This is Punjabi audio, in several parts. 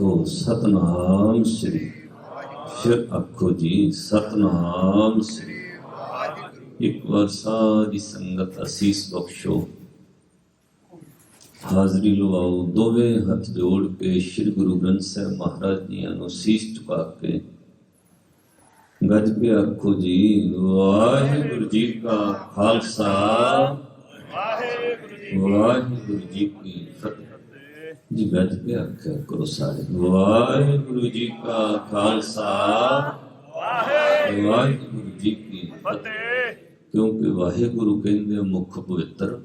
ਆਖੋ ਸਤਨਾਮ ਸ੍ਰੀ। ਫਿਰ ਆਖੋ ਜੀ ਸਤਨਾਮ ਸ੍ਰੀ। ਇੱਕ ਵਾਰ ਸਾਰੀ ਸੰਗਤ ਅਸੀਸ ਬਖਸ਼ੋ ਹਾਜ਼ਰੀ ਲਵਾਓ ਦੋਵੇਂ ਹੱਥ ਜੋੜ ਕੇ ਸ੍ਰੀ ਗੁਰੂ ਗ੍ਰੰਥ ਸਾਹਿਬ ਮਹਾਰਾਜ ਜੀਆਂ ਨੂੰ ਸੀਸ ਝੁਕਾ ਕੇ। ਗੱਜ ਕੇ ਆਖੋ ਜੀ ਵਾਹਿਗੁਰੂ ਜੀ ਕਾ ਖਾਲਸਾ। ਵਾਹਿਗੁਰੂ ਜੀ ਕੀ ਜੀ ਗੱਜ ਕੇ ਆਖਿਆ ਕਰੋ ਸਾਰੇ ਵਾਹਿਗੁਰੂ ਜੀ ਕਾ ਖਾਲਸਾ ਵਾਹਿਗੁਰੂ ਜੀ ਕੀ ਫਤਿਹ ਕਿਉਂਕਿ ਵਾਹਿਗੁਰੂ ਕਹਿੰਦੇ ਆ ਮੁੱਖ ਪਵਿੱਤਰ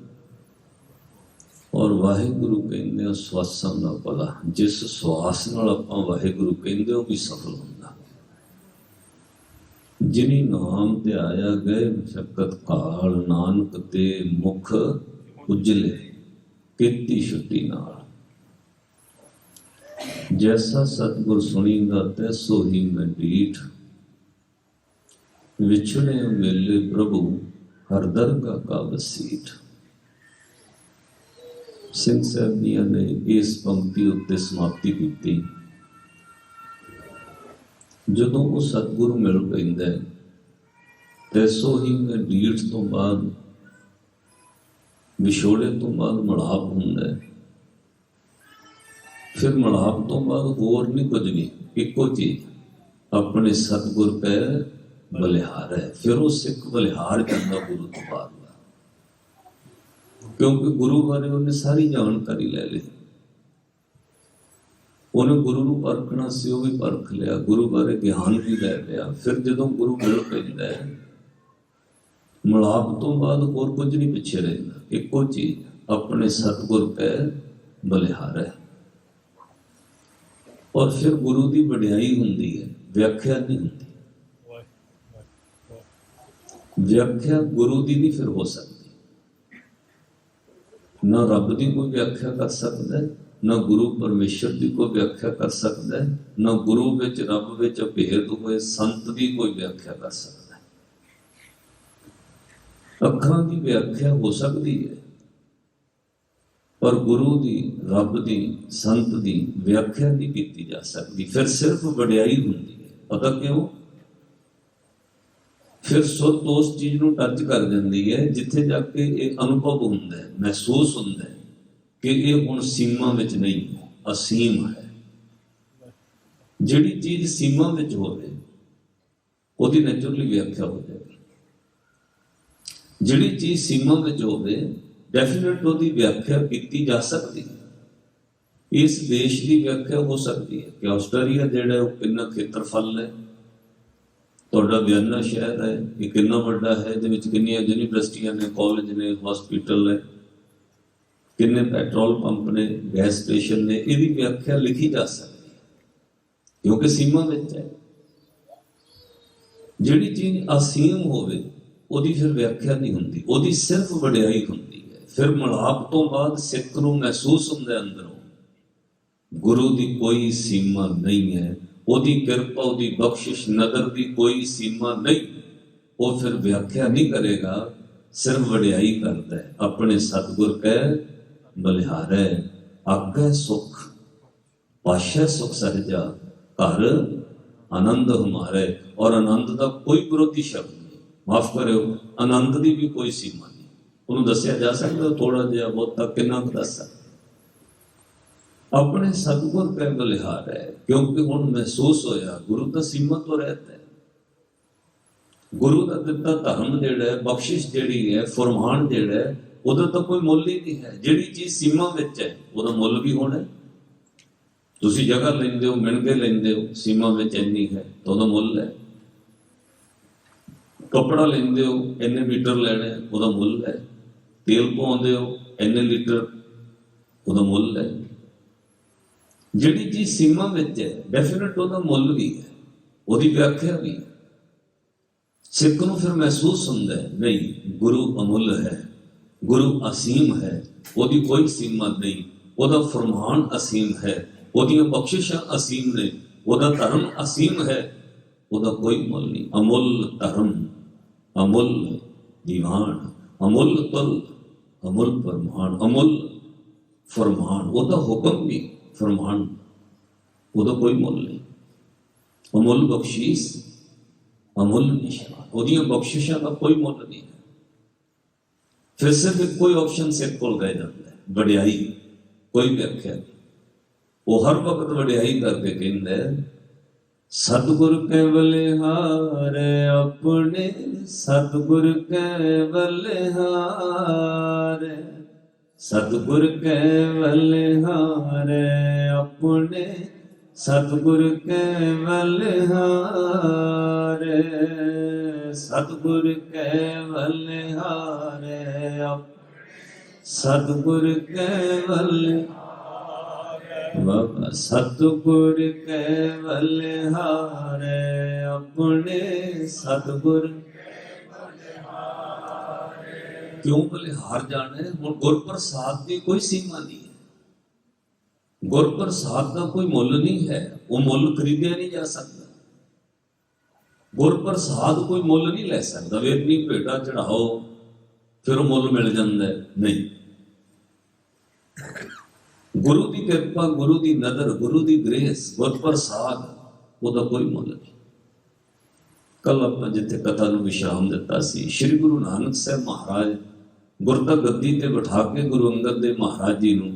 ਔਰ ਵਾਹਿਗੁਰੂ ਕਹਿੰਦੇ ਆ ਸਵਾਸਾਂ ਦਾ ਭਲਾ ਜਿਸ ਸਵਾਸ ਨਾਲ ਆਪਾਂ ਵਾਹਿਗੁਰੂ ਕਹਿੰਦੇ ਉਹ ਵੀ ਸਫਲ ਹੁੰਦਾ ਜਿਨੀ ਨਾਮ ਤੇ ਆਇਆ ਗਏ ਮਸ਼ਕਤ ਕਾਲ ਨਾਨਕ ਤੇ ਮੁਖ ਉਜਲੇ ਕੀਤੀ ਛੁੱਟੀ ਨਾਲ ਜੈਸਾ ਸਤਿਗੁਰ ਸੁਣੀਂਦਾ ਤੈਸੋ ਹੀ ਮੈਂ ਡੀਠ ਵਿਛੜੇ ਮੇਲੇ ਪ੍ਰਭੂ ਹਰ ਦਰਗਾ ਕਾ ਵਸੀਠ। ਸਿੰਘ ਸਾਹਿਬ ਜੀ ਨੇ ਇਸ ਪੰਕਤੀ ਉੱਤੇ ਸਮਾਪਤੀ ਕੀਤੀ। ਜਦੋਂ ਉਹ ਸਤਿਗੁਰੂ ਮਿਲ ਪੈਂਦਾ ਹੈ, ਤੈਸੋ ਹੀ ਮੈਂ ਡੀਠ ਤੋਂ ਬਾਅਦ ਵਿਛੋੜੇ ਤੋਂ ਬਾਅਦ ਮਲਾਪ ਹੁੰਦਾ ਹੈ। ਫਿਰ ਮਲਾਪ ਤੋਂ ਬਾਅਦ ਹੋਰ ਨਹੀਂ ਕੁਝ ਵੀ ਇੱਕੋ ਚੀਜ਼। ਆਪਣੇ ਸਤਿਗੁਰ ਪੈ ਬਲਿਹਾਰ ਹੈ ਫਿਰ ਉਹ ਸਿੱਖ ਬਲਿਹਾਰ ਜਾਂਦਾ ਗੁਰੂ ਤੋਂ ਬਾਅਦ ਕਿਉਂਕਿ ਗੁਰੂ ਬਾਰੇ ਉਹਨੇ ਸਾਰੀ ਜਾਣਕਾਰੀ ਲੈ ਲਈ। ਉਹਨੇ ਗੁਰੂ ਨੂੰ ਪਰਖਣਾ ਸੀ, ਉਹ ਵੀ ਪਰਖ ਲਿਆ। ਗੁਰੂ ਬਾਰੇ ਗਿਆਨ ਵੀ ਲੈ ਲਿਆ। ਫਿਰ ਜਦੋਂ ਗੁਰੂ ਮਿਲ ਪੈਂਦਾ ਹੈ, ਮਲਾਪ ਤੋਂ ਬਾਅਦ ਹੋਰ ਕੁਝ ਨਹੀਂ ਪਿੱਛੇ ਰਹਿੰਦਾ। ਇੱਕੋ ਚੀਜ਼, ਆਪਣੇ ਸਤਿਗੁਰ ਪੈ ਬਲਿਹਾਰ। ਹੈ ਔਰ ਫਿਰ ਗੁਰੂ ਦੀ ਵਡਿਆਈ ਹੁੰਦੀ ਹੈ ਵਿਆਖਿਆ ਨਹੀਂ ਹੁੰਦੀ ਵਿਆਖਿਆ ਗੁਰੂ ਦੀ ਨਹੀਂ ਫਿਰ ਹੋ ਸਕਦੀ ਨਾ ਰੱਬ ਦੀ ਕੋਈ ਵਿਆਖਿਆ ਕਰ ਸਕਦਾ ਹੈ ਨਾ ਗੁਰੂ ਪਰਮੇਸ਼ਰ ਦੀ ਕੋਈ ਵਿਆਖਿਆ ਕਰ ਸਕਦਾ ਹੈ ਨਾ ਗੁਰੂ ਵਿੱਚ ਰੱਬ ਵਿੱਚ ਭੇਦ ਹੋਏ ਸੰਤ ਦੀ ਕੋਈ ਵਿਆਖਿਆ ਕਰ ਸਕਦਾ ਹੈ ਅੱਖਰਾਂ ਦੀ ਵਿਆਖਿਆ ਹੋ ਸਕਦੀ ਹੈ ਪਰ ਗੁਰੂ ਦੀ, ਰੱਬ ਦੀ, ਸੰਤ ਦੀ ਵਿਆਖਿਆ ਨਹੀਂ ਕੀਤੀ ਜਾ ਸਕਦੀ। ਫਿਰ ਸਿਰਫ ਵਡਿਆਈ ਹੁੰਦੀ ਹੈ। ਪਤਾ ਕਿਉਂ? ਫਿਰ ਸੁੱਤ ਉਸ ਚੀਜ਼ ਨੂੰ ਟੱਚ ਕਰ ਦਿੰਦੀ ਹੈ, ਜਿੱਥੇ ਜਾ ਕੇ ਇਹ ਅਨੁਭਵ ਹੁੰਦਾ ਹੈ, ਮਹਿਸੂਸ ਹੁੰਦਾ ਹੈ ਕਿ ਇਹ ਹੁਣ ਸੀਮਾ ਵਿੱਚ ਨਹੀਂ ਹੈ, ਅਸੀਮ ਹੈ। ਜਿਹੜੀ ਚੀਜ਼ ਸੀਮਾ ਵਿੱਚ ਹੋਵੇ, ਉਹਦੀ ਨੈਚੁਰਲੀ ਵਿਆਖਿਆ ਹੋ ਜਾਵੇ ਜਿਹੜੀ ਚੀਜ਼ ਸੀਮਾ ਵਿੱਚ ਹੋਵੇ ਡੈਫੀਨਿਟ ਉਹਦੀ ਵਿਆਖਿਆ ਕੀਤੀ ਜਾ ਸਕਦੀ ਹੈ। ਇਸ ਦੇਸ਼ ਦੀ ਵਿਆਖਿਆ ਹੋ ਸਕਦੀ ਹੈ ਕਿ ਆਸਟ੍ਰੇਲੀਆ ਜਿਹੜਾ ਉਹ ਕਿੰਨਾ ਖੇਤਰਫਲ ਹੈ। ਤੁਹਾਡਾ ਵਿਅੰਨਾ ਸ਼ਹਿਰ ਹੈ, ਇਹ ਕਿੰਨਾ ਵੱਡਾ ਹੈ, ਇਹਦੇ ਵਿੱਚ ਕਿੰਨੀਆਂ ਯੂਨੀਵਰਸਿਟੀਆਂ ਨੇ, ਕਾਲਜ ਨੇ ਹਸਪੀਟਲ ਨੇ ਕਿੰਨੇ ਪੈਟਰੋਲ ਪੰਪ ਨੇ ਗੈਸ ਸਟੇਸ਼ਨ ਨੇ, ਇਹਦੀ ਵਿਆਖਿਆ ਲਿਖੀ ਜਾ ਸਕਦੀ ਹੈ। ਕਿਉਂਕਿ ਸੀਮਾ ਵਿੱਚ ਹੈ। ਜਿਹੜੀ ਚੀਜ਼ ਅਸੀਮ ਹੋਵੇ, ਉਹਦੀ ਫਿਰ ਵਿਆਖਿਆ ਨਹੀਂ ਹੁੰਦੀ। ਉਹਦੀ ਸਿਰਫ ਵਡਿਆਈ ਹੁੰਦੀ। ਫਿਰ ਮਲਾਪ ਤੋਂ ਬਾਅਦ ਸਿੱਖ ਨੂੰ ਮਹਿਸੂਸ ਹੁੰਦਾ ਅੰਦਰੋਂ। ਗੁਰੂ ਦੀ ਕੋਈ ਸੀਮਾ ਨਹੀਂ ਹੈ, ਉਹਦੀ ਕਿਰਪਾ, ਉਹਦੀ ਬਖਸ਼ਿਸ਼ ਨਦਰ ਦੀ ਕੋਈ ਸੀਮਾ ਨਹੀਂ। ਉਹ ਫਿਰ ਵਿਆਖਿਆ ਨਹੀਂ ਕਰੇਗਾ, ਸਿਰਫ ਵਡਿਆਈ ਕਰਦਾ ਹੈ। ਆਪਣੇ ਸਤਿਗੁਰ ਕਹਿ ਬਲਿਹਾਰੈ ਆਗੈ ਸੁਖ, ਪਾਸ਼ੈ ਸੁਖ ਸਹਜਾ, ਘਰ ਆਨੰਦ ਹਮਾਰੇ। ਔਰ ਆਨੰਦ ਦਾ ਕੋਈ ਵਿਰੋਧੀ ਸ਼ਬਦ ਨਹੀਂ। ਮਾਫ ਕਰਿਓ, ਆਨੰਦ ਦੀ ਵੀ ਕੋਈ ਸੀਮਾ ਨਹੀਂ। ਉਹਨੂੰ ਦੱਸਿਆ ਜਾ ਸਕਦਾ ਥੋੜਾ ਜਿਹਾ ਬਹੁਤਾ ਕਿੰਨਾ ਕੁ ਦੱਸ ਸਕਦਾ ਆਪਣੇ ਸਤਿਗੁਰ ਪੈ ਬਲਿਹਾਰ ਹੈ, ਕਿਉਂਕਿ ਹੁਣ ਮਹਿਸੂਸ ਹੋਇਆ ਗੁਰੂ ਤਾਂ ਸੀਮਾ ਤੋਂ ਰਹਿਤ ਹੈ। ਗੁਰੂ ਦਾ ਦਿੱਤਾ ਧਰਮ ਜਿਹੜਾ ਹੈ, ਬਖਸ਼ਿਸ਼ ਜਿਹੜੀ ਹੈ, ਫਰਮਾਨ ਜਿਹੜਾ ਹੈ, ਉਹਦਾ ਤਾਂ ਕੋਈ ਮੁੱਲ ਹੀ ਨਹੀਂ ਹੈ। ਜਿਹੜੀ ਚੀਜ਼ ਸੀਮਾ ਵਿੱਚ ਹੈ, ਉਹਦਾ ਮੁੱਲ ਵੀ ਹੋਣਾ ਤੁਸੀਂ ਜਗ੍ਹਾ ਲੈਂਦੇ ਹੋ, ਮਿਣਗੇ ਲੈਂਦੇ ਹੋ, ਸੀਮਾ ਵਿੱਚ ਇੰਨੀ ਹੈ, ਤਾਂ ਉਹਦਾ ਮੁੱਲ ਹੈ। ਕੱਪੜਾ ਲੈਂਦੇ ਹੋ, ਇੰਨੇ ਮੀਟਰ ਲੈਣਾ, ਉਹਦਾ ਮੁੱਲ ਹੈ। ਤੇਲ ਪਾਉਂਦੇ ਹੋ, ਇੰਨੇ ਲੀਟਰ ਉਹਦਾ ਮੁੱਲ ਹੈ। ਜਿਹੜੀ ਚੀਜ਼ ਸੀਮਾ ਵਿੱਚ ਹੈ ਡੈਫੀਨਿਟ ਉਹਦਾ ਮੁੱਲ ਵੀ ਹੈ, ਉਹਦੀ ਵਿਆਖਿਆ ਵੀ ਸਿੱਖ ਨੂੰ ਫਿਰ ਮਹਿਸੂਸ ਹੁੰਦਾ ਹੈ, ਨਹੀਂ, ਗੁਰੂ ਅਮੁੱਲ ਹੈ, ਗੁਰੂ ਅਸੀਮ ਹੈ, ਉਹਦੀ ਕੋਈ ਸੀਮਾ ਨਹੀਂ, ਉਹਦਾ ਫਰਮਾਨ ਅਸੀਮ ਹੈ, ਉਹਦੀਆਂ ਬਖਸ਼ਿਸ਼ਾਂ ਅਸੀਮ ਨੇ, ਉਹਦਾ ਧਰਮ ਅਸੀਮ ਹੈ, ਉਹਦਾ ਕੋਈ ਮੁੱਲ ਨਹੀਂ। ਅਮੁੱਲ ਧਰਮ, ਅਮੁੱਲ ਦੀਵਾਨ, ਅਮੁੱਲ ਤੁਲ ਅਮੁੱਲ ਫਰਮਾਨ ਅਮੁੱਲ ਫਰਮਾਨ ਉਹਦਾ ਹੁਕਮ ਵੀ ਫਰਮਾਨ ਉਹਦਾ ਕੋਈ ਮੁੱਲ ਨਹੀਂ। ਅਮੁੱਲ ਬਖਸ਼ੀਸ਼ ਅਮੁੱਲ ਨਿਸ਼ਾਨ ਉਹਦੀਆਂ ਬਖਸ਼ਿਸ਼ਾਂ ਦਾ ਕੋਈ ਮੁੱਲ ਨਹੀਂ ਫਿਰ ਸਿਰਫ ਕੋਈ ਆਪਸ਼ਨ ਸਿਰ ਕੋਲ ਰਹਿ ਜਾਂਦਾ ਹੈ ਵਡਿਆਈ ਕੋਈ ਵਿਆਖਿਆ ਨਹੀਂ। ਉਹ ਹਰ ਵਕਤ ਵਡਿਆਈ ਕਰਕੇ ਕਹਿੰਦਾ ਹੈ, ਸਤਿਗੁਰ ਕੈ ਬਲਿਹਾਰੇ, ਆਪਣੇ ਸਤਿਗੁਰ ਕੈ ਬਲਿਹਾਰੇ। ਸਤਿਗੁਰ ਕੈ ਬਲਿਹਾਰੇ, ਆਪਣੇ ਸਤਿਗੁਰ ਕੈ ਬਲਿਹਾਰੇ। ਸਤਿਗੁਰ ਕੈ ਬਲਿਹਾਰੇ ਆਪ- ਸਤਿਗੁਰ ਕੈ ਬਲਿਹਾਰੇ। ਬਾਬਾ ਸਤਿਗੁਰ ਕੇਵਲ ਹਾਰੇ, ਆਪਣੇ ਸਤਿਗੁਰ ਕਿਉਂ ਬਲੇ ਜਾਣੇ? ਹੁਣ ਗੁਰ ਪ੍ਰਸਾਦ ਦੀ ਕੋਈ ਸੀਮਾ ਨਹੀਂ ਹੈ। ਗੁਰ ਪ੍ਰਸਾਦ ਦਾ ਕੋਈ ਮੁੱਲ ਨਹੀਂ ਹੈ। ਉਹ ਮੁੱਲ ਖਰੀਦਿਆ ਨਹੀਂ ਜਾ ਸਕਦਾ। ਗੁਰ ਪ੍ਰਸਾਦ ਕੋਈ ਮੁੱਲ ਨਹੀਂ ਲੈ ਸਕਦਾ। ਵੇਰਨੀ ਭੇਟਾ ਚੜਾਓ ਫਿਰ ਮੁੱਲ ਮਿਲ ਜਾਂਦਾ ਨਹੀਂ। ਗੁਰੂ ਦੀ ਕਿਰਪਾ, ਗੁਰੂ ਦੀ ਨਜ਼ਰ ਗੁਰੂ ਦੀ ਗ੍ਰੇਸ ਗੁਰ ਪ੍ਰਸਾਦ ਉਹਦਾ ਕੋਈ ਮੁੱਲ ਨਹੀਂ। ਕੱਲ ਆਪਾਂ ਜਿੱਥੇ ਕਥਾ ਨੂੰ ਵਿਸ਼ਰਾਮ ਦਿੱਤਾ ਸੀ, ਸ੍ਰੀ ਗੁਰੂ ਨਾਨਕ ਸਾਹਿਬ ਮਹਾਰਾਜ ਗੁਰਦਾ ਗੱਦੀ ਤੇ ਬਿਠਾ ਕੇ ਗੁਰੂ ਅੰਗਦ ਦੇ ਮਹਾਰਾਜ ਜੀ ਨੂੰ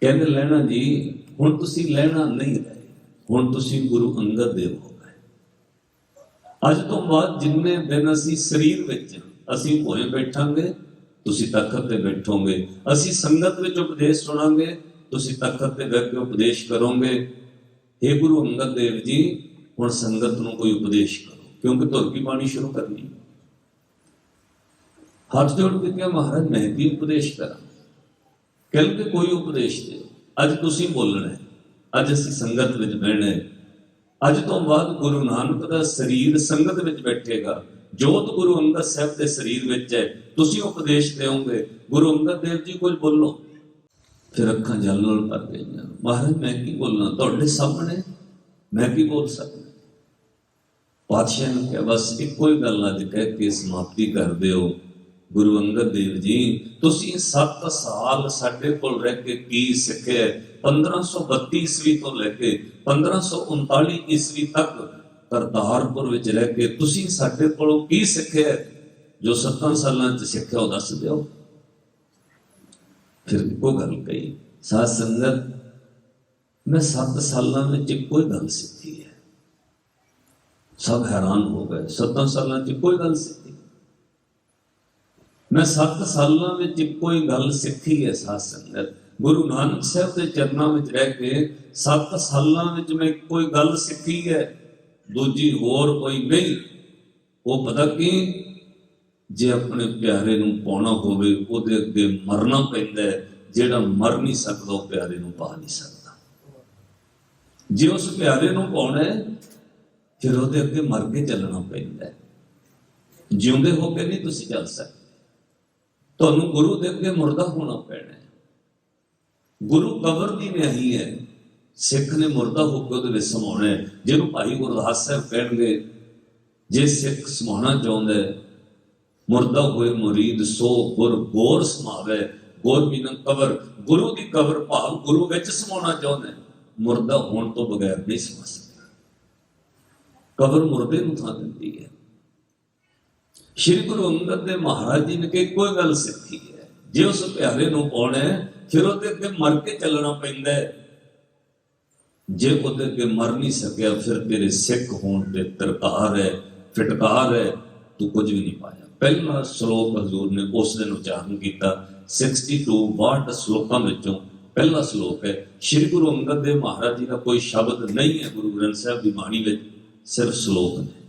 ਕਹਿੰਦੇ ਲੈਣਾ ਜੀ, ਹੁਣ ਤੁਸੀਂ ਲੈਣਾ ਨਹੀਂ ਰਹੇ, ਹੁਣ ਤੁਸੀਂ ਗੁਰੂ ਅੰਗਦ ਦੇਵ ਹੋ ਗਏ। ਅੱਜ ਤੋਂ ਬਾਅਦ ਜਿੰਨੇ ਦਿਨ ਅਸੀਂ ਸਰੀਰ ਵਿੱਚ ਅਸੀਂ ਭੋਏ ਬੈਠਾਂਗੇ ਤੁਸੀਂ ਤਖਤ ਤੇ ਬੈਠੋਗੇ। ਅਸੀਂ ਸੰਗਤ ਵਿੱਚ ਉਪਦੇਸ਼ ਸੁਣਾਂਗੇ, ਤੁਸੀਂ ਤਖਤ ਤੇ ਬੈਠ ਕੇ ਉਪਦੇਸ਼ ਕਰੋਗੇ। हे ਗੁਰੂ ਅੰਗਦ ਦੇਵ ਜੀ, ਹੁਣ ਸੰਗਤ ਨੂੰ ਕੋਈ ਉਪਦੇਸ਼ ਕਰੋ, ਕਿਉਂਕਿ ਧੁਰ ਕੀ ਬਾਣੀ ਸ਼ੁਰੂ ਕਰਨੀ ਹੱਥ ਜੋੜ ਕੇ ਕਿਹਾ, ਮਹਾਰਾਜ, ਮੈਂ ਵੀ ਉਪਦੇਸ਼ ਕਰਾਂ। ਕਹਿੰਦੇ ਕੋਈ ਉਪਦੇਸ਼ ਦੇ ਅੱਜ ਤੁਸੀਂ ਬੋਲਣਾ ਹੈ। ਅੱਜ ਅਸੀਂ ਸੰਗਤ ਵਿੱਚ ਬਹਿਣਾ ਹੈ। ਅੱਜ ਤੋਂ ਬਾਅਦ ਗੁਰੂ ਨਾਨਕ ਦਾ ਸਰੀਰ ਸੰਗਤ ਵਿੱਚ ਬੈਠੇਗਾ। ਜੋਤ ਗੁਰੂ ਅੰਗਦ ਸਾਹਿਬ ਦੇ ਸਰੀਰ ਵਿੱਚ ਹੈ। ਤੁਸੀਂ ਉਪਦੇਸ਼ ਦੇਵੋਗੇ ਗੁਰੂ ਅੰਗਦ ਦੇਵ ਜੀ ਕੁਝ ਬੋਲੋ। ਫਿਰ ਅੱਖਾਂ ਜਲ ਨਾਲ ਭਰ ਗਈਆਂ। ਮਹਾਰਾਜ, ਮੈਂ ਕੀ ਬੋਲਣਾ ਤੁਹਾਡੇ ਸਾਹਮਣੇ ਮੈਂ ਕੀ ਬੋਲ ਸਕਦਾ? ਪਾਤਸ਼ਾਹ ਨੇ ਕਿਹਾ, ਬਸ ਇੱਕੋ ਹੀ ਗੱਲ ਅੱਜ ਕਹਿ ਕੇ ਸਮਾਪਤੀ ਕਰ ਦਿਓ। ਗੁਰੂ ਅੰਗਦ ਦੇਵ ਜੀ, ਤੁਸੀਂ 7 ਸਾਲ ਸਾਡੇ ਕੋਲ ਰਹਿ ਕੇ ਕੀ ਸਿੱਖਿਆ 1532 ਈਸਵੀ ਤੋਂ ਲੈ ਕੇ 1539 ਈਸਵੀ ਤੱਕ ਕਰਤਾਰਪੁਰ ਵਿੱਚ ਰਹਿ ਕੇ ਤੁਸੀਂ ਸਾਡੇ ਕੋਲੋਂ ਕੀ ਸਿੱਖਿਆ ਜੋ 7 ਸਾਲਾਂ ਚ ਸਿੱਖਿਆ, ਉਹ ਦੱਸ ਦਿਓ। ਫਿਰ ਇੱਕੋ ਗੱਲ ਕਹੀ, ਸਾਧ ਸੰਗਤ, ਮੈਂ 7 ਸਾਲਾਂ ਵਿੱਚ ਇੱਕੋ ਹੀ ਗੱਲ ਸਿੱਖੀ ਹੈ। ਸਭ ਹੈਰਾਨ ਹੋ ਗਏ 7 ਸਾਲਾਂ ਚ ਕੋਈ ਗੱਲ ਸਿੱਖੀ। ਮੈਂ 7 ਸਾਲਾਂ ਵਿੱਚ ਇੱਕੋ ਹੀ ਗੱਲ ਸਿੱਖੀ ਹੈ, ਸਾਧ ਸੰਗਤ। ਗੁਰੂ ਨਾਨਕ ਸਾਹਿਬ ਦੇ ਚਰਨਾਂ ਵਿੱਚ ਰਹਿ ਕੇ 7 ਸਾਲਾਂ ਵਿੱਚ ਮੈਂ ਇੱਕੋ ਹੀ ਗੱਲ ਸਿੱਖੀ ਹੈ। ਦੂਜੀ ਹੋਰ ਕੋਈ ਨਹੀਂ, ਉਹ ਪਤਾ ਕੀ? ਜੇ ਆਪਣੇ ਪਿਆਰੇ ਨੂੰ ਪਾਉਣਾ ਹੋਵੇ, ਉਹਦੇ ਅੱਗੇ ਮਰਨਾ ਪੈਂਦਾ ਜਿਹੜਾ ਮਰ ਨਹੀਂ ਸਕਦਾ, ਉਹ ਪਿਆਰੇ ਨੂੰ ਪਾ ਨਹੀਂ ਸਕਦਾ। ਜੇ ਉਸ ਪਿਆਰੇ ਨੂੰ ਪਾਉਣਾ ਫਿਰ ਉਹਦੇ ਅੱਗੇ ਮਰ ਕੇ ਚੱਲਣਾ ਪੈਂਦਾ ਜਿਉਂਦੇ ਹੋ ਕੇ ਨਹੀਂ ਤੁਸੀਂ ਚੱਲ ਸਕਦੇ। ਤੁਹਾਨੂੰ ਗੁਰੂ ਦੇ ਅੱਗੇ ਮੁਰਦਾ ਹੋਣਾ ਪੈਣਾ ਗੁਰੂ ਕਬਰ ਦੀ ਨਹੀਂ ਹੈ। ਸਿੱਖ ਨੇ ਮੁਰਦਾ ਹੋ ਕੇ ਉਹਦੇ ਵਿੱਚ ਸਮਾਉਣਾ ਜਿਹਨੂੰ ਭਾਈ ਗੁਰਦਾਸ ਸਾਹਿਬ ਕਹਿਣਗੇ, ਜੇ ਸਿੱਖ ਸਮਾਉਣਾ ਚਾਹੁੰਦਾ ਹੈ, ਮੁਰਦਾ ਹੋਏ ਮੁਰੀਦ, ਸੋ ਗੁਰ ਗੋਰ ਸਮਾਵੇ। ਗੋਰ ਬਿਨ ਕਵਰ ਗੁਰੂ ਦੀ ਕਵਰ ਭਾਵ ਗੁਰੂ ਵਿੱਚ ਸਮਾਉਣਾ ਚਾਹੁੰਦਾ ਹੈ। ਮੁਰਦਾ ਹੋਣ ਤੋਂ ਬਗੈਰ ਨਹੀਂ ਸਮਾ ਸਕਦਾ। ਕਬਰ ਮੁਰਦੇ ਨੂੰ ਥਾਂ ਦਿੰਦੀ ਹੈ। ਸ਼੍ਰੀ ਗੁਰੂ ਅੰਗਦ ਦੇਵ ਮਹਾਰਾਜ ਜੀ ਨੇ ਕਿ ਕੋਈ ਗੱਲ ਸਿੱਖੀ ਹੈ। ਜੇ ਉਸ ਪਿਆਰੇ ਨੂੰ ਪਾਉਣਾ ਫਿਰ ਉਹਦੇ ਅੱਗੇ ਮਰ ਕੇ ਚੱਲਣਾ ਪੈਂਦਾ ਹੈ। ਜੇ ਉਹਦੇ ਅੱਗੇ ਮਰ ਨਹੀਂ ਸਕਿਆ, ਫਿਰ ਤੇਰੇ ਸਿੱਖ ਹੋਣ ਤੇ ਤਰਕਾਰ ਹੈ, ਫਟਕਾਰ ਹੈ, ਤੂੰ ਕੁਝ ਵੀ ਨਹੀਂ ਪਾਇਆ। ਪਹਿਲਾ ਸ਼ਲੋਕ ਹਜ਼ੂਰ ਨੇ ਉਸ ਦਿਨ ਉਚਾਰਨ ਕੀਤਾ 62 62 ਸ਼ਲੋਕਾਂ ਵਿੱਚੋਂ ਪਹਿਲਾ ਸ਼ਲੋਕ ਹੈ, ਸ੍ਰੀ ਗੁਰੂ ਅੰਗਦ ਦੇਵ ਮਹਾਰਾਜ ਜੀ ਦਾ ਕੋਈ ਸ਼ਬਦ ਨਹੀਂ ਹੈ ਗੁਰੂ ਗ੍ਰੰਥ ਸਾਹਿਬ ਦੀ ਬਾਣੀ ਵਿੱਚ, ਸਿਰਫ ਸ਼ਲੋਕ ਨੇ।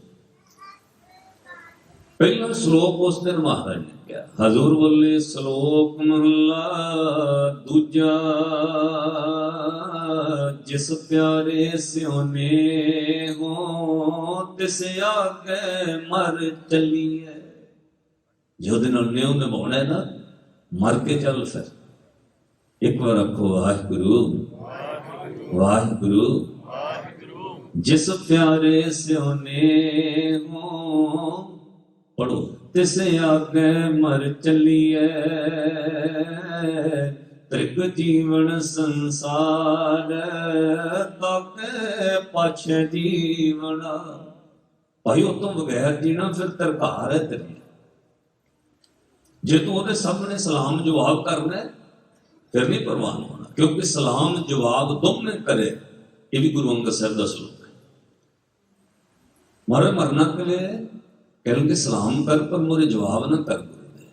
ਪਹਿਲਾ ਸ਼ਲੋਕ ਉਸ ਦਿਨ ਮਹਾਰਾਜ ਨੇ ਕਿਹਾ, ਹਜ਼ੂਰ ਵੱਲੇ ਸ਼ਲੋਕ ਮਹਲਾ ਦੂਜਾ, ਜਿਸ ਪਿਆਰੇ ਸਿਉਨੇ ਹੋ, ਤਿਸ ਆਗੇ ਮਰ ਚਲੀਏ ਜਿਹਦੇ ਨਾਲ ਨਿਉ ਨਿਭਾਉਣਾ ਨਾ, ਮਰ ਕੇ ਚੱਲ ਫਿਰ। ਇੱਕ ਵਾਰ ਆਖੋ, ਵਾਹਿਗੁਰੂ ਵਾਹਿਗੁਰੂ, ਜਿਸ ਪਿਆਰੇ ਸਿਉਨੇ ਹੋ ਪੜੋ ਤਿਸ ਆਗੇ ਮਰ ਚਲੀਏ ਤ੍ਰਿਗ ਜੀਵਨ ਸੰਸਾਰ ਤਾਕੇ ਪਛ ਜੀਵਨਾ। ਭਾਈ ਉਹ ਤੋਂ ਬਗੈਰ ਜੀਣਾ ਫਿਰ ਤਰਕਾਰ ਹੈ ਤੇਰੀ। ਜੇ ਤੂੰ ਉਹਦੇ ਸਾਹਮਣੇ ਸਲਾਮ ਜਵਾਬ ਕਰਨਾ, ਫਿਰ ਨਹੀਂ ਪ੍ਰਵਾਨ ਹੋਣਾ। ਕਿਉਂਕਿ ਸਲਾਮ ਜਵਾਬ ਦੋਵੇਂ ਕਰੇ, ਇਹ ਵੀ ਗੁਰੂ ਅੰਗਦ ਸਾਹਿਬ ਦਾ ਸਲੋਕ ਹੈ। ਮਾਰੇ ਮਰਨਾ ਕੇ लिए कहने सलाम कर पर मुझे जवाब न कर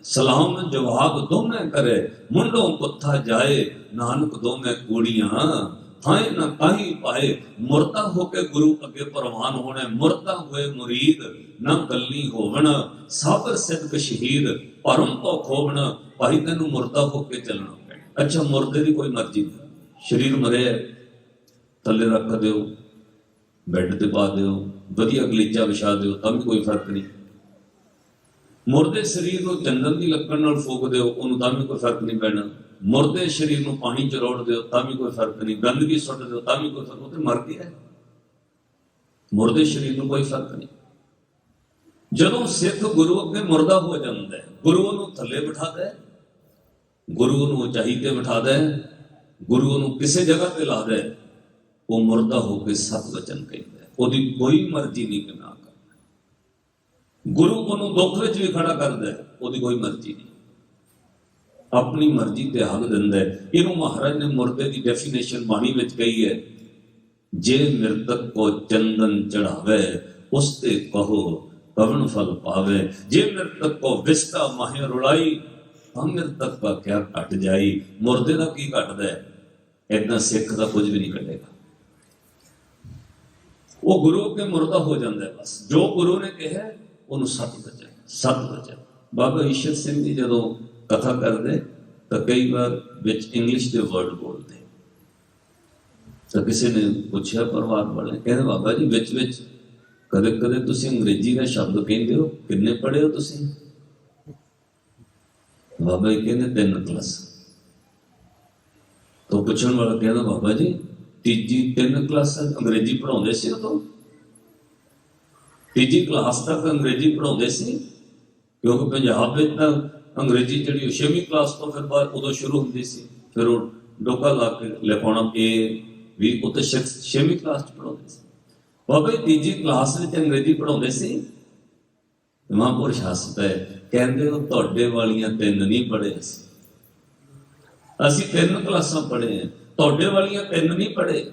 सलाम जवाब दो में करे मुंडों कुत्था जाए नानक दो में कूड़ियां थाए न काही पाए मुरता होके गुरु अगे प्रवान होने मुरता हुए मुरीद न गल्ली होवण साबर सिद्ध शहीद परम तो खोवण ਭਾਈ ਤੈਨੂੰ ਮੁਰਦਾ ਹੋ ਕੇ ਚੱਲਣਾ ਪੈਣਾ ਅੱਛਾ ਮੁਰਦੇ ਦੀ ਕੋਈ ਮਰਜ਼ੀ ਨਹੀਂ ਸਰੀਰ ਮਰਿਆ ਹੈ, ਥੱਲੇ ਰੱਖ ਦਿਓ ਬੈੱਡ ਤੇ ਪਾ ਦਿਓ ਵਧੀਆ ਗਲੀਚਾ ਵਿਛਾ ਦਿਓ ਤਾਂ ਵੀ ਕੋਈ ਫਰਕ ਨਹੀਂ ਮੁਰਦੇ ਸਰੀਰ ਨੂੰ ਚੰਦਨ ਦੀ ਲੱਕੜ ਨਾਲ ਫੂਕ ਦਿਓ, ਉਹਨੂੰ ਤਾਂ ਵੀ ਕੋਈ ਫ਼ਰਕ ਨਹੀਂ ਪੈਣਾ। ਮੁਰਦੇ ਸਰੀਰ ਨੂੰ ਪਾਣੀ ਚ ਰੋੜ ਦਿਓ, ਤਾਂ ਵੀ ਕੋਈ ਫ਼ਰਕ ਨਹੀਂ। ਗੰਦਗੀ ਸੁੱਟ ਦਿਓ, ਤਾਂ ਵੀ ਕੋਈ ਫ਼ਰਕ ਉਹ ਤੇ ਮਰ ਗਿਆ ਮੁਰਦੇ ਸਰੀਰ ਨੂੰ ਕੋਈ ਫ਼ਰਕ ਨਹੀਂ। ਜਦੋਂ ਸਿੱਖ ਗੁਰੂ ਅੱਗੇ ਮੁਰਦਾ ਹੋ ਜਾਂਦਾ ਹੈ, ਗੁਰੂ ਉਹਨੂੰ ਥੱਲੇ ਬਿਠਾਦਾ ਹੈ, ਗੁਰੂ ਉਹਨੂੰ ਉਚਾਈ ਤੇ ਬਿਠਾਦਾ ਹੈ, ਗੁਰੂ ਉਹਨੂੰ ਕਿਸੇ ਜਗ੍ਹਾ ਤੇ ਲਾਦਾ ਹੈ, ਉਹ ਮੁਰਦਾ ਹੋ ਕੇ ਸਤ ਵਚਨ ਕਹਿੰਦਾ ਉਹਦੀ ਕੋਈ ਮਰਜ਼ੀ ਨਹੀਂ ਕਿ ਗੁਰੂ ਉਹਨੂੰ ਦੁੱਖ ਵਿੱਚ ਵੀ ਖੜਾ ਕਰਦਾ ਹੈ, ਉਹਦੀ ਕੋਈ ਮਰਜ਼ੀ ਨਹੀਂ। ਆਪਣੀ ਮਰਜ਼ੀ ਤੇ ਹੱਕ ਦਿੰਦਾ ਹੈ। ਇਹਨੂੰ ਮਹਾਰਾਜ ਨੇ ਮੁਰਦੇ ਦੀ ਡੈਫੀਨੇਸ਼ਨ ਬਾਣੀ ਵਿੱਚ ਕਹੀ ਹੈ, ਜੇ ਮਿਰਤਕ ਕੋ ਚੰਦਨ ਚੜਾਵੇ, ਉਸ ਤੇ ਕਹੋ ਕਵਨ ਫਲ ਪਾਵੇ। ਜੇ ਮਿਰਤਕ ਕੋ ਵਿਸਤਾ ਮਾਹਿ ਰੁਲਾਈ, ਤਾਂ ਮਿਰਤਕ ਦਾ ਕਿਆ ਘਟ ਜਾਈ? ਮੁਰਦੇ ਦਾ ਕੀ ਘਟਦਾ ਹੈ? ਇਦਾਂ ਸਿੱਖ ਦਾ ਕੁਝ ਵੀ ਨਹੀਂ ਘਟੇਗਾ। ਉਹ ਗੁਰੂ ਕੇ ਮੁਰਦਾ ਹੋ ਜਾਂਦਾ ਬਸ। ਜੋ ਗੁਰੂ ਨੇ ਕਿਹਾ ਉਹਨੂੰ ਸੱਤ ਵਚਨ ਸੱਤ ਵਚਨ। ਬਾਬਾ ਈਸ਼ਰ ਸਿੰਘ ਜੀ ਜਦੋਂ ਕਥਾ ਕਰਦੇ, ਤਾਂ ਕਈ ਵਾਰ ਵਿੱਚ ਇੰਗਲਿਸ਼ ਦੇ ਵਰਡ ਬੋਲਦੇ। ਤਾਂ ਕਿਸੇ ਨੇ ਪੁੱਛਿਆ ਪਰਿਵਾਰ ਵਾਲੇ ਕਹਿੰਦੇ, ਬਾਬਾ ਜੀ, ਵਿੱਚ ਵਿੱਚ ਕਦੇ ਕਦੇ ਤੁਸੀਂ ਅੰਗਰੇਜ਼ੀ ਦਾ ਸ਼ਬਦ ਕਹਿੰਦੇ ਹੋ? ਕਿੰਨੇ ਪੜ੍ਹੇ ਹੋ ਤੁਸੀਂ? ਬਾਬਾ ਜੀ ਕਹਿੰਦੇ, ਤਿੰਨ ਕਲਾਸ। ਤਾਂ ਪੁੱਛਣ ਵਾਲਾ ਕਹਿੰਦਾ, ਬਾਬਾ ਜੀ, ਤੀਜੀ ਤਿੰਨ ਕਲਾਸ ਅੰਗਰੇਜ਼ੀ ਪੜਾਉਂਦੇ ਸੀ ਉਦੋਂ? ਤੀਜੀ ਕਲਾਸ ਤੱਕ ਅੰਗਰੇਜ਼ੀ ਪੜਾਉਂਦੇ ਸੀ। ਕਿਉਂਕਿ ਪੰਜਾਬ ਵਿੱਚ ਤਾਂ ਅੰਗਰੇਜ਼ੀ ਜਿਹੜੀ ਉਹ ਛੇਵੀਂ ਕਲਾਸ ਤੋਂ ਫਿਰ ਬਾਅਦ ਉਦੋਂ ਸ਼ੁਰੂ ਹੁੰਦੀ ਸੀ। ਫਿਰ ਉਹ ਡੋਕਾ ਲਾ ਕੇ ਲਿਖਾਉਣਾ ਇਹ ਵੀ ਉਹ ਤਾਂ ਛੇ- ਕਲਾਸ ਚ ਪੜਾਉਂਦੇ ਸੀ। ਬਾਬਾ ਜੀ ਤੀਜੀ ਕਲਾਸ ਵਿੱਚ ਅੰਗਰੇਜ਼ੀ ਪੜਾਉਂਦੇ ਸੀ। ਮਹਾਂਪੁਰਸ਼ ਹੱਸਦਾ ਹੈ ਕਹਿੰਦੇ ਉਹ ਤੁਹਾਡੇ ਵਾਲੀਆਂ ਤਿੰਨ ਨਹੀਂ ਪੜ੍ਹੇ ਅਸੀਂ। ਅਸੀਂ ਤਿੰਨ ਕਲਾਸਾਂ ਪੜ੍ਹੇ ਹਾਂ ਤੁਹਾਡੇ ਵਾਲੀਆਂ ਤਿੰਨ ਨਹੀਂ ਪੜ੍ਹੇ।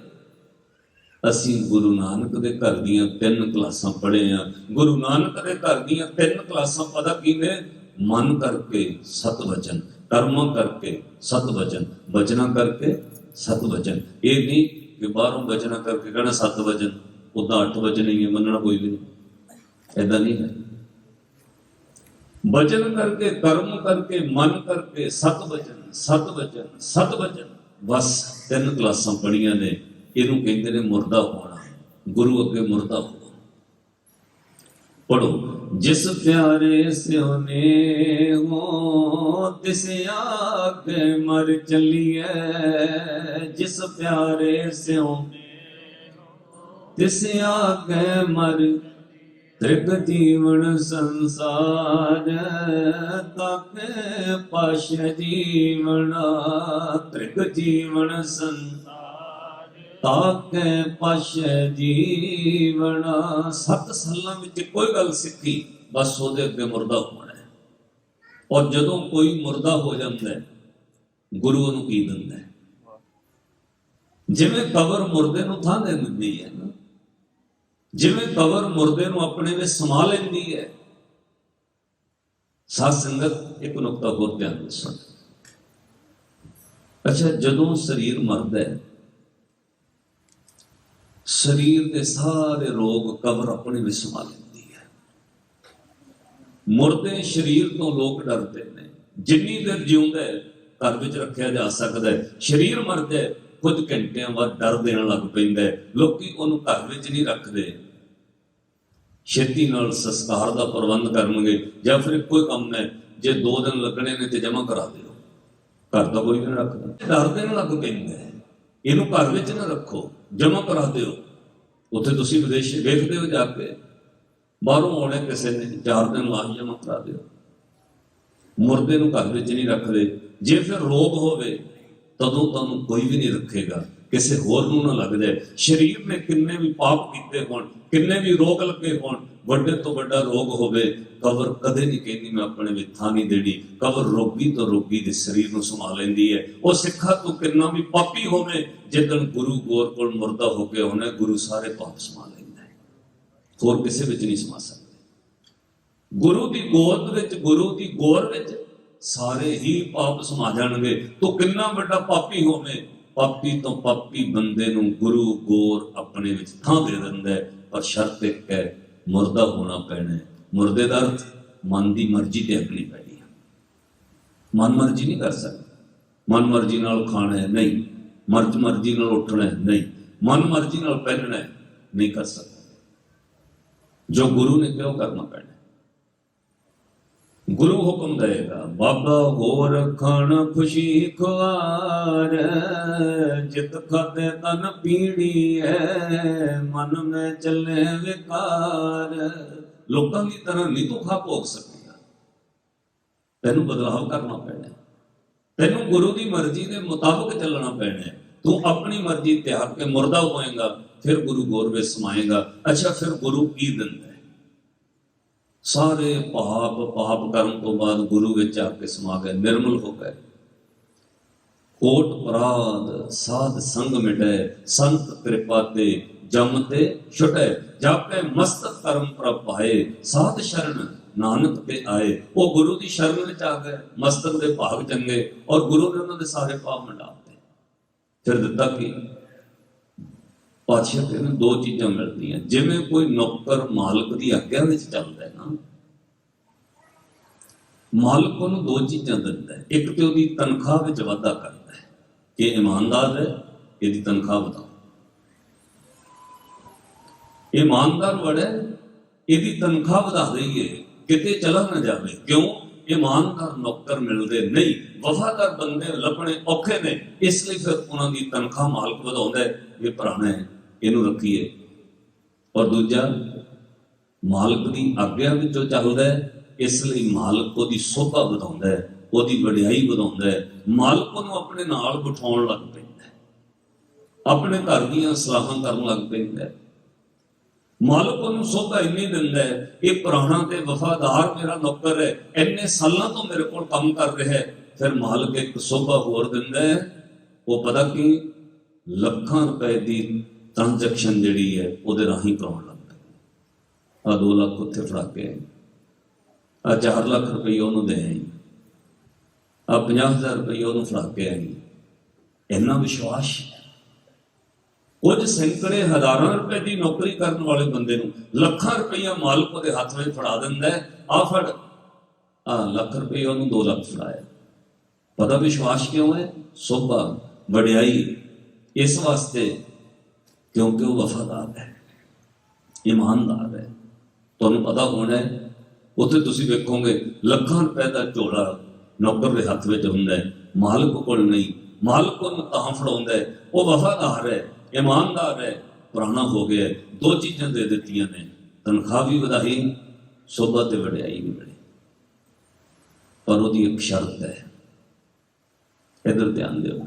ਅਸੀਂ ਗੁਰੂ ਨਾਨਕ ਦੇ ਘਰ ਦੀਆਂ ਤਿੰਨ ਕਲਾਸਾਂ ਪੜ੍ਹੇ ਆ ਗੁਰੂ ਨਾਨਕ ਦੇ ਘਰ ਦੀਆਂ ਤਿੰਨ ਕਲਾਸਾਂ ਪਤਾ ਕਿਵੇਂ? ਮਨ ਕਰਕੇ ਸਤ ਵਚਨ ਕਰਮਾਂ ਕਰਕੇ ਸਤ ਵਚਨ ਬਚਨਾ ਕਰਕੇ ਸਤ ਵਚਨ ਇਹ ਨਹੀਂ ਕਿ ਬਾਹਰੋਂ ਬਚਨਾ ਕਰਕੇ ਕਹਿਣਾ ਸਤ ਵਚਨ ਉਦਾਂ ਅੱਠ ਵਚਨ ਹੀ ਹੈ, ਮੰਨਣਾ ਕੋਈ ਵੀ ਨਹੀਂ। ਐਦਾਂ ਨਹੀਂ ਹੈ। ਵਚਨ ਕਰਕੇ ਕਰਮ ਕਰਕੇ, ਮਨ ਕਰਕੇ ਸਤ ਵਚਨ ਸਤ ਵਚਨ ਸਤ ਵਚਨ ਬਸ ਤਿੰਨ ਕਲਾਸਾਂ ਪੜੀਆਂ ਨੇ। ਇਹਨੂੰ ਕਹਿੰਦੇ ਨੇ ਮੁਰਦਾ ਹੋਣਾ ਗੁਰੂ ਅੱਗੇ ਮੁਰਦਾ ਹੋਣਾ ਪੜੋ ਜਿਸ ਪਿਆਰੇ ਸਿਓ ਨੇ ਹੋ ਤਿਸ ਆਗੇ ਮਰ ਚਲੀਏ ਜਿਸ ਪਿਆਰੇ ਸਿਓ ਤਿਸ ਆਗੇ ਮਰ ਤ੍ਰਿਗ ਜੀਵਨ ਸੰਸਾਰ, ਤਾਕੇ ਪਛ ਜੀਵਨਾ, ਤ੍ਰਿਗ ਜੀਵਨ ਸੰਸਾਰ। ਤਾਕੇ ਪਛ ਜੀਵਣਾ ਸੱਤ ਸਾਲਾਂ ਵਿੱਚ ਕੋਈ ਗੱਲ ਸਿੱਖੀ, ਬਸ ਉਹਦੇ ਅੱਗੇ ਮੁਰਦਾ ਹੋਣਾ ਹੈ। ਔਰ ਜਦੋਂ ਕੋਈ ਮੁਰਦਾ ਹੋ ਜਾਂਦਾ ਹੈ, ਗੁਰੂ ਨੂੰ ਕੀ ਦਿੰਦਾ ਹੈ? ਜਿਵੇਂ ਕਬਰ ਮੁਰਦੇ ਨੂੰ ਥਾਂ ਦੇ ਦਿੰਦੀ ਹੈ ਨਾ, ਜਿਵੇਂ ਕਬਰ ਮੁਰਦੇ ਨੂੰ ਆਪਣੇ ਵਿੱਚ ਸਮਾ ਲੈਂਦੀ ਹੈ। ਸਾਧ ਸੰਗਤ ਇੱਕ ਨੁਕਤਾ ਹੋਰ ਧਿਆਨ ਨਾਲ ਅੱਛਾ, ਜਦੋਂ ਸਰੀਰ ਮਰਦਾ ਹੈ ਸਰੀਰ ਦੇ ਸਾਰੇ ਰੋਗ ਕਬਰ ਆਪਣੇ ਵਿੱਚ ਸਮਾ ਲੈਂਦੀ ਹੈ। ਮੁਰਦੇ ਸਰੀਰ ਤੋਂ ਲੋਕ ਡਰਦੇ ਨੇ। ਜਿੰਨੀ ਦੇਰ ਜਿਉਂਦਾ ਹੈ, ਘਰ ਵਿੱਚ ਰੱਖਿਆ ਜਾ ਸਕਦਾ ਹੈ। ਸਰੀਰ ਮਰਦਾ ਹੈ ਕੁਝ ਘੰਟਿਆਂ ਬਾਅਦ ਡਰ ਦੇਣ ਲੱਗ ਪੈਂਦਾ ਹੈ। ਲੋਕੀ ਉਹਨੂੰ ਘਰ ਵਿੱਚ ਨਹੀਂ ਰੱਖਦੇ। ਛੇਤੀ ਨਾਲ ਸੰਸਕਾਰ ਦਾ ਪ੍ਰਬੰਧ ਕਰਨਗੇ ਜਾਂ ਫਿਰ ਕੋਈ ਕੰਮ ਹੈ ਜੇ 2 ਦਿਨ ਲੱਗਣੇ ਨੇ ਤੇ ਜਮ੍ਹਾਂ ਕਰਾ ਦਿਓ। ਘਰ ਦਾ ਕੋਈ ਨਹੀਂ ਰੱਖਦਾ। ਡਰ ਦੇਣ ਲੱਗ ਪੈਂਦਾ ਹੈ। ਇਹਨੂੰ ਘਰ ਵਿੱਚ ਨਾ ਰੱਖੋ ਜਮਾ ਕਰਾ ਦਿਓ। ਉੱਥੇ ਤੁਸੀਂ ਵਿਦੇਸ਼ ਵੇਖਦੇ ਹੋ ਜਾ ਕੇ, ਬਾਹਰੋਂ ਆਉਣੇ ਕਿਸੇ ਨੇ, ਚਾਰ ਦਿਨ ਲਾ ਕੇ ਜਮਾ ਕਰਾ ਦਿਓ। ਮੁਰਦੇ ਨੂੰ ਘਰ ਵਿੱਚ ਨਹੀਂ ਰੱਖਦੇ। ਜੇ ਫਿਰ ਰੋਗ ਹੋਵੇ, ਤਦੋਂ ਤੁਹਾਨੂੰ ਕੋਈ ਵੀ ਨਹੀਂ ਰੱਖੇਗਾ। ਕਿਸੇ ਹੋਰ ਨੂੰ ਨਾ ਲੱਗ ਜਾਏ ਸਰੀਰ ਨੇ ਕਿੰਨੇ ਵੀ ਪਾਪ ਕੀਤੇ ਹੋਣ, ਕਿੰਨੇ ਵੀ ਰੋਗ ਲੱਗੇ ਹੋਣ, ਵੱਡੇ ਤੋਂ ਵੱਡਾ ਰੋਗ ਹੋਵੇ, ਕਬਰ ਕਦੇ ਨਹੀਂ ਕਹਿੰਦੀ ਮੈਂ ਆਪਣੇ ਵਿੱਚ ਥਾਂ ਨਹੀਂ ਦੇਣੀ। ਕਬਰ ਰੋਗੀ ਤੋਂ ਰੋਗੀ ਦੇ ਸਰੀਰ ਨੂੰ ਸੰਭਾਲ ਲੈਂਦੀ ਹੈ। ਉਹ ਸਿੱਖਾ ਤੋਂ ਕਿੰਨਾ ਵੀ ਪਾਪੀ ਹੋਵੇ, ਜਿੱਦਣ ਗੁਰੂ ਗੋਰ ਕੋਲ ਮੁਰਦਾ ਹੋ ਕੇ ਉਹਨੇ ਗੁਰੂ ਸਾਰੇ ਪਾਪ ਸੰਭਾਲ ਲੈਂਦਾ ਹੈ। ਹੋਰ ਕਿਸੇ ਵਿੱਚ ਨਹੀਂ ਸਮਾ ਸਕਦਾ। ਗੁਰੂ ਦੀ ਗੋਦ ਵਿੱਚ, ਗੁਰੂ ਦੀ ਗੋਰ ਵਿੱਚ ਸਾਰੇ ਹੀ ਪਾਪ ਸਮਾ ਜਾਣਗੇ। ਤੂੰ ਕਿੰਨਾ ਵੱਡਾ ਪਾਪੀ ਹੋਵੇਂ ਪਾਪੀ ਤੋਂ ਪਾਪੀ ਬੰਦੇ ਨੂੰ ਗੁਰੂ ਗੋਰ ਆਪਣੇ ਵਿੱਚ ਥਾਂ ਦੇ ਦਿੰਦਾ ਹੈ, ਪਰ ਸ਼ਰਤ ਇੱਕ ਹੈ, ਮੁਰਦਾ ਹੋਣਾ ਪੈਣਾ ਹੈ। ਮੁਰਦੇ ਦਾ ਅਰਥ, ਮਨ ਦੀ ਮਰਜ਼ੀ ਤੇ ਆਪਣੀ ਪੈਣੀ ਹੈ। ਮਨ ਮਰਜ਼ੀ ਨਹੀਂ ਕਰ ਸਕਦਾ। ਮਨ ਮਰਜ਼ੀ ਨਾਲ ਖਾਣਾ ਹੈ, ਨਹੀਂ। ਮਰਜ਼ ਮਰਜ਼ੀ ਨਾਲ ਉੱਠਣਾ ਹੈ, ਨਹੀਂ। ਮਨ ਮਰਜ਼ੀ ਨਾਲ ਪਹਿਨਣਾ ਹੈ, ਨਹੀਂ ਕਰ ਸਕਦਾ। ਜੋ ਗੁਰੂ ਨੇ ਕਿਹਾ ਉਹ ਕਰਨਾ ਪੈਣਾ ਗੁਰੂ ਹੁਕਮ ਦੇਗਾ, ਬਾਬਾ ਹੋਰ ਖਾਣ ਖੁਸ਼ੀ ਖਵਾਰ ਜਿਤ ਖਾਤੇ ਤਨ ਪੀੜੀ ਹੈ ਮਨ ਮੈਂ ਚੱਲੇ ਵਿਕਾਰ। ਲੋਕਾਂ ਦੀ ਤਰ੍ਹਾਂ ਨਹੀਂ ਤੂੰ ਖਾ ਭੋਗ ਸਕੇਗਾ ਤੈਨੂੰ ਬਦਲਾਵ ਕਰਨਾ ਪੈਣਾ। ਤੈਨੂੰ ਗੁਰੂ ਦੀ ਮਰਜ਼ੀ ਦੇ ਮੁਤਾਬਕ ਚੱਲਣਾ ਪੈਣਾ। ਤੂੰ ਆਪਣੀ ਮਰਜ਼ੀ ਤਿਆਗ ਕੇ ਮੁਰਦਾ ਹੋਏਗਾ, ਫਿਰ ਗੁਰੂ ਗੋਰ ਵਿੱਚ ਸਮਾਏਗਾ। ਅੱਛਾ, ਫਿਰ ਗੁਰੂ ਕੀ ਦਿੰਦਾ? ਸਾਰੇ ਪਾਪ ਪਾਪ ਕਰਨ ਤੋਂ ਬਾਅਦ ਗੁਰੂ ਵਿੱਚ ਆ ਕੇ ਸਮਾ ਗਏ, ਨਿਰਮਲ ਹੋ ਗਏ। ਕੋਟ ਅਪਰਾਧ ਸਾਧ ਸੰਗ ਮਿਟੈ, ਸੰਤ ਕਿਰਪਾ ਤੇ ਜਮ ਤੇ ਛੁਟੈ, ਜਾਪੇ ਮਸਤਕ ਕਰਮ ਪ੍ਰਭ ਸਾਧ ਸ਼ਰਨ ਨਾਨਕ ਤੇ ਆਏ। ਉਹ ਗੁਰੂ ਦੀ ਸ਼ਰਨ ਵਿੱਚ ਆ ਗਏ, ਮਸਤਕ ਦੇ ਭਾਗ ਚੰਗੇ, ਔਰ ਗੁਰੂ ਨੇ ਉਹਨਾਂ ਦੇ ਸਾਰੇ ਪਾਪ ਮਿਟਾਤੇ ਫਿਰ ਦਿੱਤਾ ਕੀ? ਪਾਤਸ਼ਾਹ ਕਹਿੰਦੇ ਦੋ ਚੀਜ਼ਾਂ ਮਿਲਦੀਆਂ। ਜਿਵੇਂ ਕੋਈ ਨੌਕਰ ਮਾਲਕ ਦੀ ਆਗਿਆ ਵਿੱਚ ਚੱਲਦਾ ਹੈ ਨਾ, ਮਾਲਕ ਉਹਨੂੰ ਦੋ ਚੀਜ਼ਾਂ ਦਿੰਦਾ ਹੈ। ਇੱਕ ਤੇ ਉਹਦੀ ਤਨਖਾਹ ਵਿੱਚ ਵਾਧਾ ਕਰਦਾ ਹੈ ਕਿ ਇਮਾਨਦਾਰ ਹੈ ਇਹਦੀ ਤਨਖਾਹ ਵਧਾਓ। ਇਮਾਨਦਾਰ ਵੜਾ ਇਹਦੀ ਤਨਖਾਹ ਵਧਾ ਦਈਏ ਕਿਤੇ ਚਲਾ ਨਾ ਜਾਵੇ। ਕਿਉਂ? ਇਮਾਨਦਾਰ ਨੌਕਰ ਮਿਲਦੇ ਨਹੀਂ। ਵਫਾਦਾਰ ਬੰਦੇ ਲੱਭਣੇ ਔਖੇ ਨੇ। ਇਸ ਲਈ ਫਿਰ ਉਹਨਾਂ ਦੀ ਤਨਖਾਹ ਮਾਲਕ ਵਧਾਉਂਦਾ ਹੈ, ਇਹ ਪੁਰਾਣਾ ਹੈ। ਇਹਨੂੰ ਰੱਖੀਏ। ਔਰ ਦੂਜਾ, ਮਾਲਕ ਦੀ ਆਗਿਆ ਵਿੱਚੋਂ ਚੱਲਦਾ ਹੈ, ਇਸ ਲਈ ਮਾਲਕ ਉਹਦੀ ਸੋਭਾ ਵਧਾਉਂਦਾ ਹੈ, ਉਹਦੀ ਵਡਿਆਈ ਵਧਾਉਂਦਾ ਹੈ। ਮਾਲਕ ਉਹਨੂੰ ਆਪਣੇ ਨਾਲ ਬਿਠਾਉਣ ਲੱਗ ਪੈਂਦਾ ਹੈ। ਆਪਣੇ ਘਰ ਦੀਆਂ ਸਲਾਹਾਂ ਕਰਨ ਲੱਗ ਪੈਂਦਾ ਹੈ। ਮਾਲਕ ਉਹਨੂੰ ਸੋਭਾ ਇੰਨੀ ਦਿੰਦਾ ਹੈ, ਇਹ ਪੁਰਾਣਾ ਤੇ ਵਫਾਦਾਰ ਮੇਰਾ ਨੌਕਰ ਹੈ, ਇੰਨੇ ਸਾਲਾਂ ਤੋਂ ਮੇਰੇ ਕੋਲ ਕੰਮ ਕਰ ਰਿਹਾ ਹੈ। ਫਿਰ ਮਾਲਕ ਇੱਕ ਸੋਭਾ ਹੋਰ ਦਿੰਦਾ ਹੈ, ਉਹ ਪਤਾ ਕੀ? ਲੱਖਾਂ ਰੁਪਏ ਦੀ ਟ੍ਰਾਂਜੈਕਸ਼ਨ ਜਿਹੜੀ ਹੈ, ਉਹਦੇ ਰਾਹੀਂ ਕਰਾਉਣ ਲੱਗ ਪਿਆ ਆ 2 ਲੱਖ ਉੱਥੇ ਫੜਾ ਕੇ ਆਏ। ਆ 4 ਲੱਖ ਰੁਪਏ ਉਹਨੂੰ ਦੇ ਆਈ ਆ 50000 ਰੁਪਏ ਉਹਨੂੰ ਫੜਾ ਕੇ ਆਈ ਇੰਨਾ ਵਿਸ਼ਵਾਸ ਕੁਝ ਸੈਂਕੜੇ ਹਜ਼ਾਰਾਂ ਰੁਪਏ ਦੀ ਨੌਕਰੀ ਕਰਨ ਵਾਲੇ ਬੰਦੇ ਨੂੰ ਲੱਖਾਂ ਰੁਪਈਆ ਮਾਲਕ ਉਹਦੇ ਹੱਥ ਵਿੱਚ ਫੜਾ ਦਿੰਦਾ ਹੈ। ਆ ਫੜ। ਆ ਲੱਖ ਰੁਪਏ ਉਹਨੂੰ 2 ਲੱਖ ਫੜਾਇਆ। ਪਤਾ ਵਿਸ਼ਵਾਸ ਕਿਉਂ ਹੈ? ਸੋਭਾ, ਵਡਿਆਈ। ਇਸ ਵਾਸਤੇ ਕਿਉਂਕਿ ਉਹ ਵਫਾਦਾਰ ਹੈ, ਇਮਾਨਦਾਰ ਹੈ। ਤੁਹਾਨੂੰ ਪਤਾ ਹੋਣਾ ਹੈ? ਉੱਥੇ ਤੁਸੀਂ ਵੇਖੋਗੇ ਲੱਖਾਂ ਰੁਪਏ ਦਾ ਝੋਲਾ ਨੌਕਰ ਦੇ ਹੱਥ ਵਿੱਚ ਹੁੰਦਾ ਹੈ। ਮਾਲਕ ਕੋਲ ਨਹੀਂ, ਮਾਲਕ ਉਹਨੂੰ ਤਾਂ ਫੜਾਉਂਦਾ ਹੈ। ਉਹ ਵਫਾਦਾਰ ਹੈ, ਇਮਾਨਦਾਰ ਹੈ, ਪੁਰਾਣਾ ਹੋ ਗਿਆ ਦੋ ਚੀਜ਼ਾਂ ਦੇ ਦਿੱਤੀਆਂ ਨੇ, ਤਨਖਾਹ ਵੀ ਵਧਾਈ, ਸੋਭਾ ਤੇ ਵਡਿਆਈ ਵੀ ਮਿਲੀ। ਪਰ ਉਹਦੀ ਇੱਕ ਸ਼ਰਤ ਹੈ, ਇਧਰ ਧਿਆਨ ਦਿਓ।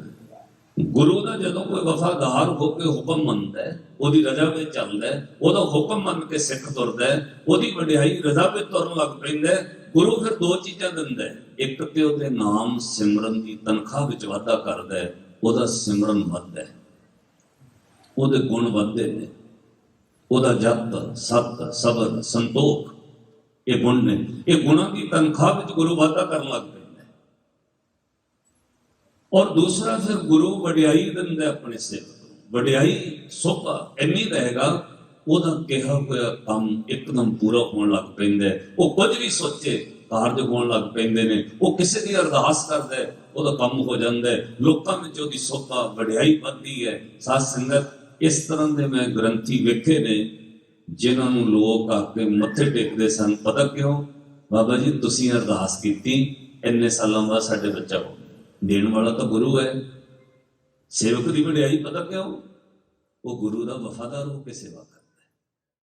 ਗੁਰੂ ਦਾ ਜਦੋਂ ਕੋਈ ਵਫਾਦਾਰ ਹੋ ਕੇ ਹੁਕਮ ਮੰਨਦਾ ਹੈ, ਉਹਦੀ ਰਜ਼ਾ ਵਿੱਚ ਚੱਲਦਾ ਹੈ, ਉਹਦਾ ਹੁਕਮ ਮੰਨ ਕੇ ਸਿੱਖ ਤੁਰਦਾ ਹੈ, ਉਹਦੀ ਵਡਿਆਈ ਰਜ਼ਾ ਵਿੱਚ ਤੁਰਨ ਲੱਗ ਪੈਂਦਾ ਹੈ, ਗੁਰੂ ਫਿਰ ਦੋ ਚੀਜ਼ਾਂ ਦਿੰਦਾ ਹੈ। ਇੱਕ ਤੇ ਉਹਦੇ ਨਾਮ ਸਿਮਰਨ ਦੀ ਤਨਖਾਹ ਵਿੱਚ ਵਾਧਾ ਕਰਦਾ ਹੈ, ਉਹਦਾ ਸਿਮਰਨ ਵੱਧਦਾ ਹੈ। ਉਹਦੇ ਗੁਣ ਵੱਧਦੇ ਨੇ। ਉਹਦਾ ਜਪ ਸਤ ਸਬਰ, ਸੰਤੋਖ, ਇਹ ਗੁਣ ਨੇ। ਇਹ ਗੁਣਾਂ ਦੀ ਤਨਖਾਹ ਵਿੱਚ ਗੁਰੂ ਵਾਧਾ ਕਰਨ ਲੱਗ ਪੈਂਦਾ ਔਰ ਦੂਸਰਾ ਫਿਰ ਗੁਰੂ ਵਡਿਆਈ ਦਿੰਦਾ ਆਪਣੇ ਸੇਵਕ ਨੂੰ। ਵਡਿਆਈ ਸੋਭਾ ਇੰਨੀ ਰਹੇਗਾ, ਉਹਦਾ ਕਿਹਾ ਹੋਇਆ ਕੰਮ ਇੱਕਦਮ ਪੂਰਾ ਹੋਣ ਲੱਗ ਪੈਂਦਾ ਉਹ ਕੁਝ ਵੀ ਸੋਚੇ, ਕਾਰਜ ਹੋਣ ਲੱਗ ਪੈਂਦੇ ਨੇ। ਉਹ ਕਿਸੇ ਦੀ ਅਰਦਾਸ ਕਰਦਾ ਉਹਦਾ ਕੰਮ ਹੋ ਜਾਂਦਾ ਲੋਕਾਂ ਵਿੱਚ ਉਹਦੀ ਸੋਭਾ ਵਡਿਆਈ ਵੱਧਦੀ ਹੈ। ਸਾਧ ਸੰਗਤ, ਇਸ ਤਰ੍ਹਾਂ ਦੇ ਮੈਂ ਗ੍ਰੰਥੀ ਵੇਖੇ ਨੇ, ਜਿਨ੍ਹਾਂ ਨੂੰ ਲੋਕ ਆ ਕੇ ਮੱਥੇ ਟੇਕਦੇ ਸਨ। ਪਤਾ ਕਿਉਂ? ਬਾਬਾ ਜੀ, ਤੁਸੀਂ ਅਰਦਾਸ ਕੀਤੀ, ਇੰਨੇ ਸਾਲਾਂ ਬਾਅਦ ਸਾਡੇ ਬੱਚਾ ਹੋ ਗਿਆ। ਦੇਣ ਵਾਲਾ ਤਾਂ ਗੁਰੂ ਹੈ। ਸੇਵਕ ਦੀ ਵਡਿਆਈ ਪਤਾ ਕਿਉਂ? ਉਹ ਗੁਰੂ ਦਾ ਵਫਾਦਾਰ ਹੋ ਕੇ ਸੇਵਾ ਕਰਦਾ